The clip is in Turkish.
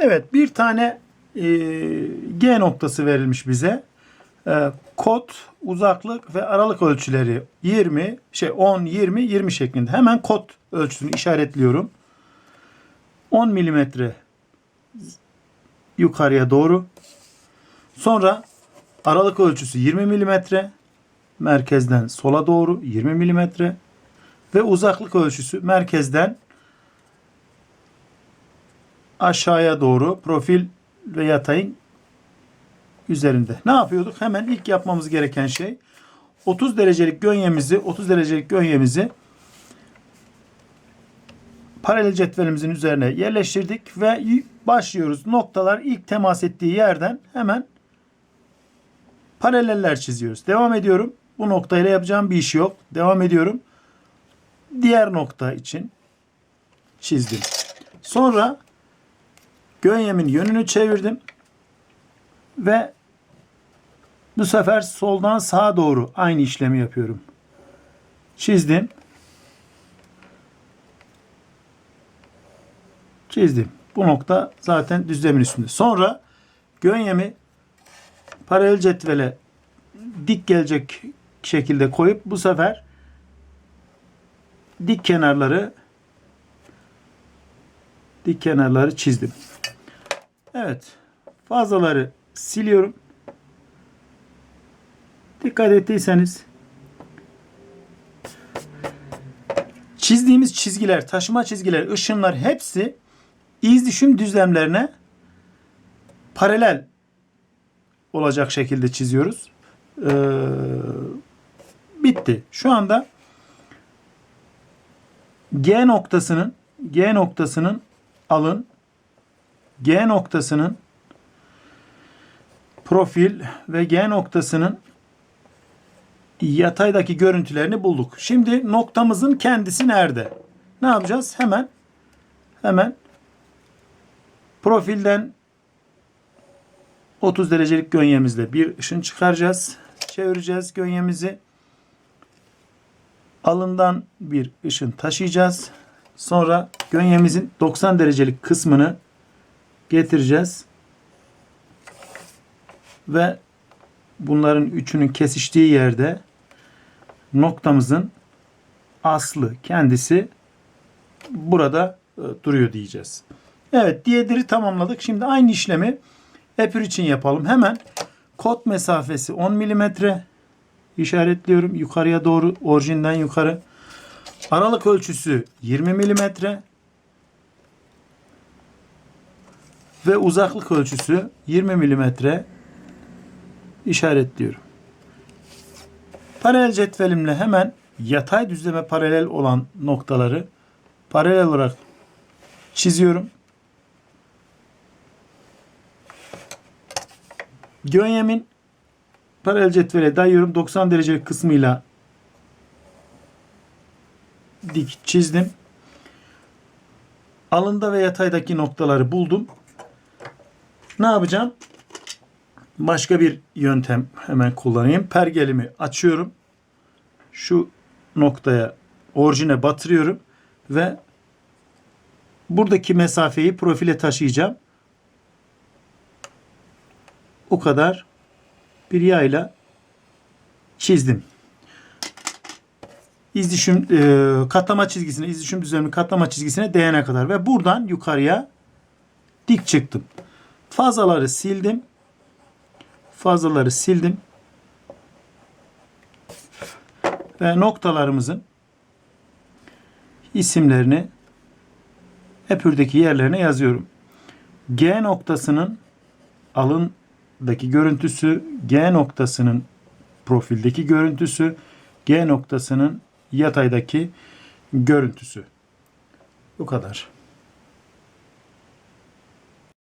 Evet bir tane e, G noktası verilmiş bize. E, kod, uzaklık ve aralık ölçüleri 20, şey 10, 20, 20 şeklinde. Hemen kod ölçüsünü işaretliyorum. 10 milimetre yukarıya doğru. Sonra aralık ölçüsü 20 milimetre. Merkezden sola doğru 20 milimetre. Ve uzaklık ölçüsü merkezden aşağıya doğru profil ve yatayın üzerinde. Ne yapıyorduk? Hemen ilk yapmamız gereken şey 30 derecelik gönyemizi 30 derecelik gönyemizi paralel cetvelimizin üzerine yerleştirdik ve başlıyoruz. Noktalar ilk temas ettiği yerden hemen paraleller çiziyoruz. Devam ediyorum. Bu noktayla yapacağım bir iş yok. Devam ediyorum. Diğer nokta için çizdim. Sonra Gönyemin yönünü çevirdim. Ve bu sefer soldan sağa doğru aynı işlemi yapıyorum. Çizdim. Çizdim. Bu nokta zaten düzlemin üstünde. Sonra gönyemi paralel cetvele dik gelecek şekilde koyup bu sefer dik kenarları dik kenarları çizdim. Evet. Fazlaları siliyorum. Dikkat ettiyseniz çizdiğimiz çizgiler, taşıma çizgiler, ışınlar hepsi iz düşüm düzlemlerine paralel olacak şekilde çiziyoruz. Ee, bitti. Şu anda G noktasının G noktasının alın G noktasının profil ve G noktasının yataydaki görüntülerini bulduk. Şimdi noktamızın kendisi nerede? Ne yapacağız? Hemen hemen profilden 30 derecelik gönyemizle bir ışın çıkaracağız. Çevireceğiz gönyemizi. Alından bir ışın taşıyacağız. Sonra gönyemizin 90 derecelik kısmını getireceğiz. Ve bunların üçünün kesiştiği yerde noktamızın aslı kendisi burada e, duruyor diyeceğiz. Evet diğerleri tamamladık. Şimdi aynı işlemi epür için yapalım. Hemen kod mesafesi 10 milimetre işaretliyorum. Yukarıya doğru orijinden yukarı. Aralık ölçüsü 20 milimetre. Ve uzaklık ölçüsü 20 milimetre işaretliyorum. Paralel cetvelimle hemen yatay düzleme paralel olan noktaları paralel olarak çiziyorum. Gönyemin paralel cetvele dayıyorum. 90 derecelik kısmıyla dik çizdim. Alında ve yataydaki noktaları buldum. Ne yapacağım? Başka bir yöntem hemen kullanayım. Pergelimi açıyorum. Şu noktaya orijine batırıyorum ve buradaki mesafeyi profile taşıyacağım. O kadar bir yayla çizdim. İzdüşüm e, katlama çizgisine, izdüşüm düzleminin katlama çizgisine değene kadar ve buradan yukarıya dik çıktım. Fazlaları sildim. Fazlaları sildim. Ve noktalarımızın isimlerini epürdeki yerlerine yazıyorum. G noktasının alındaki görüntüsü, G noktasının profildeki görüntüsü, G noktasının yataydaki görüntüsü. Bu kadar.